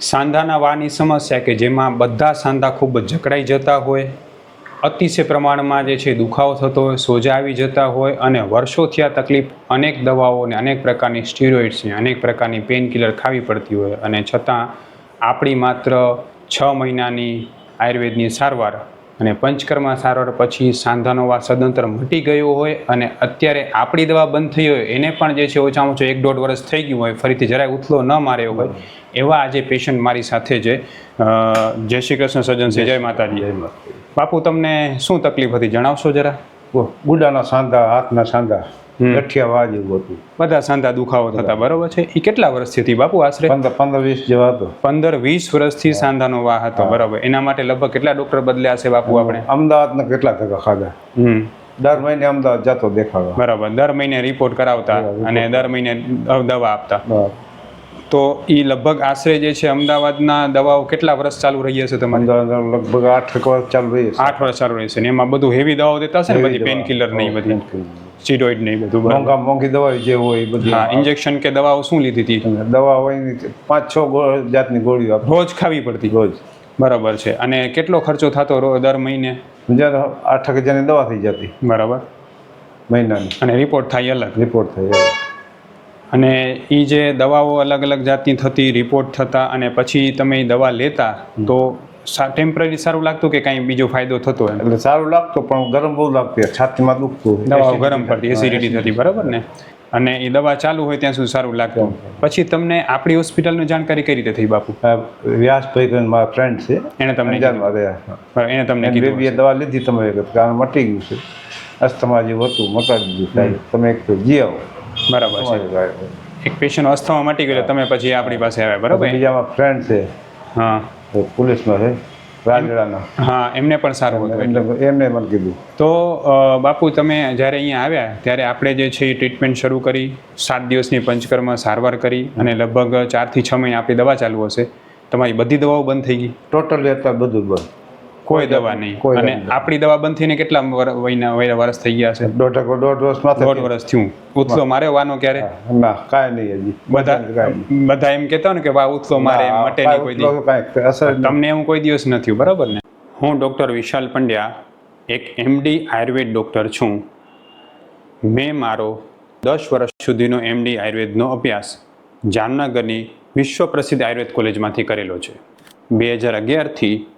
સાંધાના વાની સમસ્યા કે જેમાં બધા સાંધા ખૂબ જ જકડાઈ જતા હોય, અતિશય પ્રમાણમાં જે છે દુખાવો થતો હોય, સોજા આવી જતા હોય અને વર્ષોથી આ તકલીફ અનેક દવાઓ અને અનેક પ્રકારની સ્ટીરોઇડ્સની અનેક પ્રકારની પેનકિલર ખાવી પડતી હોય અને છતાં આપણી માત્ર છ મહિનાની આયુર્વેદની સારવાર અને પંચકર્મા સારવાર પછી સાંધાનો વા સદંતર મટી ગયો હોય અને અત્યારે આપણી દવા બંધ થઈ હોય એને પણ જે છે ઓછામાં ઓછું એક દોઢ વર્ષ થઈ ગયું હોય ફરીથી જરાય ઉથલો ન માર્યો હોય એવા આજે પેશન્ટ મારી સાથે છે. જય શ્રી કૃષ્ણ સજ્જન છે જય માતાજી. બાપુ તમને શું તકલીફ હતી જણાવશો જરા? ગુડાના સાંધા હાથના સાંધા. હમ. ગઠિયા વાજ એવું હતું. બધા સાંધા દુખાવો થતા બરોબર છે? એ કેટલા વર્ષથી હતી બાપુ આશરે? પંદર વીસ જેવા હતો. પંદર વીસ વર્ષથી સાંધાનો વાહ હતો બરાબર. એના માટે લગભગ કેટલા ડોક્ટર બદલ્યા છે બાપુ આપણે? અમદાવાદના કેટલા ટકા ખાધા? દર મહિને અમદાવાદ જતો દેખાડો બરાબર. દર મહિને રિપોર્ટ કરાવતા અને દર મહિને દવા આપતા. તો એ લગભગ આશરે જે છે અમદાવાદના દવાઓ કેટલા વર્ષ ચાલુ રહી હશે તમારે? લગભગ આઠ વર્ષ ચાલુ રહી છે આઠ વર્ષ ચાલુ રહેશે ને? એમાં બધું હેવી દવાઓ દેતા હશે ને બધી પેન કિલર નહીં બધી? સ્ટીરોઇડ નહીં બધું મોંઘા મોંઘી દવા જે હોય એ બધી. હા ઇન્જેક્શન કે દવાઓ શું લીધી હતી દવા હોય પાંચ છ જાતની ગોળીઓ રોજ ખાવી પડતી? રોજ. બરાબર છે. અને કેટલો ખર્ચો થતો દર મહિને? હજાર આઠ એક હજારની દવા થઈ જતી. બરાબર. મહિનાની. અને રિપોર્ટ થાય અલગ. રિપોર્ટ થઈ અલગ. અને એ જે દવાઓ અલગ અલગ જાતની થતી રિપોર્ટ થતા અને પછી તમે એ દવા લેતા તો ટેમ્પરરી સારું લાગતું કે કાંઈ બીજો ફાયદો થતો એમ? એટલે સારું લાગતું પણ ગરમ બહુ લાગતું છાતીમાં દુખતું દવાઓ ગરમ પડતી એસિડિટી થતી બરાબર ને? અને એ દવા ચાલુ હોય ત્યાં સુધી સારું લાગતું. પછી તમને આપણી હોસ્પિટલની જાણકારી કઈ રીતે થઈ બાપુ? વ્યાસભાઈ કરીને મારા ફ્રેન્ડ છે. એણે તમને એને તમને બે કીધું દવા લીધી તમે કારણ મટી ગયું છે. અસ્થમા જેવું હતું મટાડી દીધું તમે એક જી આવો. બરાબર છે. એક પેશન્ટ અસ્થમા મટી ગયો તમે પછી આપણી પાસે આવ્યા બરાબર? બીજામાં ફ્રેન્ડ છે. હા. પોલીસમાં છે. હા એમને પણ સારું હતું એટલે. એમને મને કીધું. તો બાપુ તમે જ્યારે અહીંયા આવ્યા ત્યારે આપણે જે છે એ ટ્રીટમેન્ટ શરૂ કરી સાત દિવસની પંચકર્મ સારવાર કરી અને લગભગ ચારથી છ મહિના આપણી દવા ચાલુ હશે. તમારી બધી દવાઓ બંધ થઈ ગઈ? ટોટલી અત્યારે બધું બંધ. કોઈ દવા નહીં. અને આપણી દવા બંધ થઈને કેટલા વર- વયના વર્ષ થઈ ગયા છે? દોઢ દોઢ વર્ષ માથે દોઢ વર્ષ થયું. ઉત્સવ મારે વાનો ક્યારે? ના કાંઈ નહીં હજી. બધા બધા એમ કહેતા ને કે વાહ ઉત્સવ મારે એમ મટે નહીં કોઈ દી. કાંઈ કાંઈ અસર તમને એવું કોઈ દિવસ નથી બરાબર ને? હું ડૉક્ટર વિશાલ પંડ્યા એક એમડી આયુર્વેદ ડૉક્ટર છું. મેં મારો દસ વર્ષ સુધીનો એમડી આયુર્વેદનો અભ્યાસ જામનગરની વિશ્વ પ્રસિદ્ધ આયુર્વેદ કોલેજમાંથી કરેલો છે. બે હજાર અગિયારથી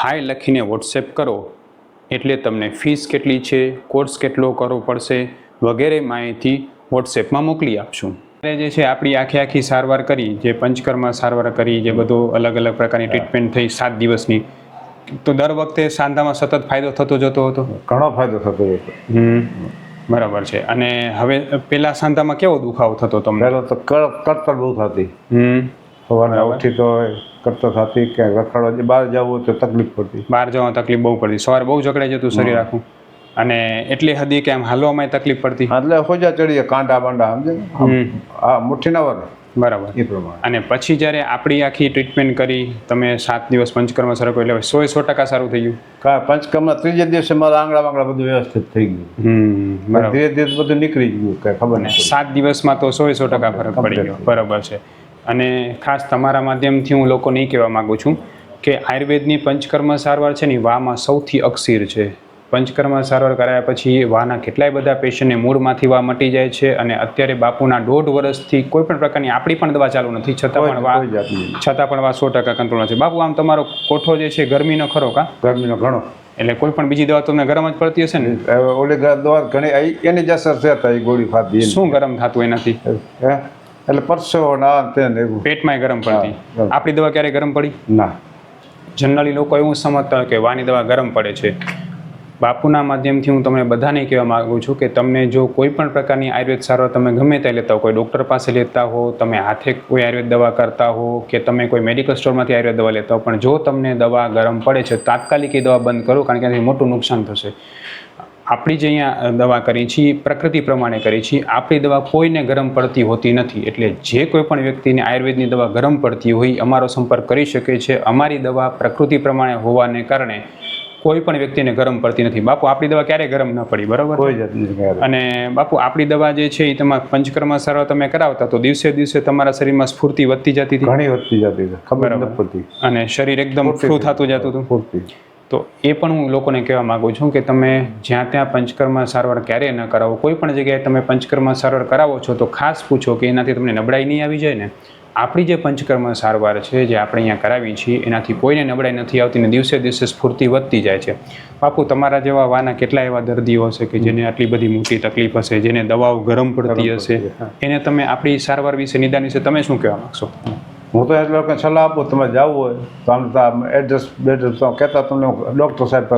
હાય લખીને વોટ્સએપ કરો. એટલે તમને ફીસ કેટલી છે કોર્સ કેટલો કરવો પડશે વગેરે માહિતી વોટ્સએપમાં મોકલી આપશું. ત્યારે જે છે આપણી આખી આખી સારવાર કરી જે પંચકર્મા સારવાર કરી જે બધો અલગ અલગ પ્રકારની ટ્રીટમેન્ટ થઈ સાત દિવસની. તો દર વખતે સાંધામાં સતત ફાયદો થતો જતો હતો? ઘણો ફાયદો થતો હતો બરાબર છે. અને હવે પેલા સાંધામાં કેવો દુખાવો થતો તમને? પહેલાં તો કળ કડતર બહુ થતી. હમ. સવારે ઉઠી તો કરતો થતી કે રખડવા બહાર જવું તો તકલીફ પડતી. બહાર જવામાં તકલીફ બહુ પડતી. સવારે બહુ જકડાઈ જતું શરીર આખું. અને એટલી હદી કે આમ હાલવામાં તકલીફ પડતી. એટલે હોજા ચડીએ કાંટા બાંડા સમજે હા મુઠ્ઠીના મુઠ્ઠી બરાબર. એ પ્રમાણે. અને પછી જ્યારે આપણી આખી ટ્રીટમેન્ટ કરી તમે સાત દિવસ પંચકર્મ સરકો એટલે સો સો ટકા સારું થઈ ગયું. કા પંચકર્મના ત્રીજે દિવસે મારા આંગળા વાંગળા બધું વ્યવસ્થિત થઈ ગયું. ધીરે ધીરે બધું નીકળી ગયું કઈ ખબર નહીં સાત દિવસમાં તો સો સો ટકા ફરક પડી ગયો. બરાબર છે. અને ખાસ તમારા માધ્યમથી હું લોકોને એ કહેવા માગું છું કે આયુર્વેદની પંચકર્મ સારવાર છે ને વામાં સૌથી અક્ષીર છે. પંચકર્મ સારવાર કરાયા પછી વાના કેટલાય બધા પેશન્ટને મૂળમાંથી વા મટી જાય છે અને અત્યારે બાપુના દોઢ વર્ષથી કોઈ પણ પ્રકારની આપણી પણ દવા ચાલુ નથી છતાં પણ વા છતાં પણ વા સો ટકા કંટ્રોલ છે. બાપુ આમ તમારો કોઠો જે છે ગરમીનો ખરો કા? ગરમીનો ઘણો. એટલે કોઈ પણ બીજી દવા તમને ગરમ જ પડતી હશે ને? ઓલી દવા ઘણી એની જ અસર છે ગોળી ખાધી શું ગરમ થતું એનાથી? હે? એટલે પરસેવો ના તે એવું. પેટમાંય ગરમ પડતી. આપણી દવા ક્યારે ગરમ પડી? ના. જનરલી લોકો એવું સમજતા હોય કે વાની દવા ગરમ પડે છે. બાપુના માધ્યમથી હું તમને બધાને કહેવા માગું છું કે તમને જો કોઈ પણ પ્રકારની આયુર્વેદ સારવાર તમે ગમે તે લેતા હો કોઈ ડૉક્ટર પાસે લેતા હો તમે હાથે કોઈ આયુર્વેદ દવા કરતા હો કે તમે કોઈ મેડિકલ સ્ટોરમાંથી આયુર્વેદ દવા લેતા હો પણ જો તમને દવા ગરમ પડે છે તાત્કાલિક એ દવા બંધ કરો કારણ કે એનાથી મોટું નુકસાન થશે. આપણી જે અહીંયા દવા કરી છીએ પ્રકૃતિ પ્રમાણે કરી છીએ. આપણી દવા કોઈને ગરમ પડતી હોતી નથી. એટલે જે કોઈ પણ વ્યક્તિને આયુર્વેદની દવા ગરમ પડતી હોય અમારો સંપર્ક કરી શકે છે. અમારી દવા પ્રકૃતિ પ્રમાણે હોવાને કારણે કોઈ પણ વ્યક્તિને ગરમ પડતી નથી. બાપુ આપણી દવા ક્યારેય ગરમ ન પડી બરાબર? કોઈ જાતની અને બાપુ આપણી દવા જે છે એ તમારા પંચકર્મ સારવાર તમે કરાવતા તો દિવસે દિવસે તમારા શરીરમાં સ્ફૂર્તિ વધતી જતી હતી? ઘણી વધતી જતી હતી. ખબર. નથી પડતી. અને શરીર એકદમ ફ્રૂ થતું જતું હતું? પૂરતી તો એ પણ હું લોકોને કહેવા માગું છું કે તમે જ્યાં ત્યાં પંચકર્મ સારવાર ક્યારેય ન કરાવો કોઈ પણ જગ્યાએ તમે પંચકર્મ સારવાર કરાવો છો તો ખાસ પૂછો કે એનાથી તમને નબળાઈ નહીં આવી જાય ને? આપણી જે પંચકર્મ સારવાર છે જે આપણે અહીંયા કરાવી છીએ એનાથી કોઈને નબળાઈ નથી આવતી ને દિવસે દિવસે સ્ફૂર્તિ વધતી જાય છે. બાપુ તમારા જેવા વાના કેટલા એવા દર્દીઓ હશે કે જેને આટલી બધી મોટી તકલીફ હશે જેને દવાઓ ગરમ પડતી હશે? એને તમે આપણી સારવાર વિશે નિદાન વિશે તમે શું કહેવા માગશો? હું તો એટલે લોકોને સલાહ આપું તમે જવું હોય તો આમ તો એડ્રેસ બેડ્રેસ તો કહેતા તમને ડૉક્ટર સાહેબ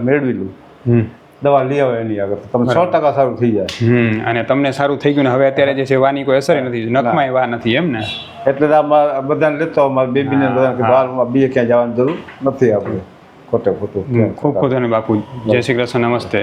મેળવી લઉં. હમ. દવા લઈ આવે એની આગળ તમે સો ટકા સારું થઈ જાય. હમ અને તમને સારું થઈ ગયું ને હવે અત્યારે જે છે વાની કોઈ અસર નથી નખમાં વા નથી એમ ને? એટલે જ આ બધાને લેતો મારા બેબીને બધાને કે બહારમાં બીએ ક્યાંય જવાની જરૂર નથી આપણે. ખોટે ખોટું ખૂબ ખૂબ ધન્યવાદ બાપુ જય શ્રી કૃષ્ણ નમસ્તે.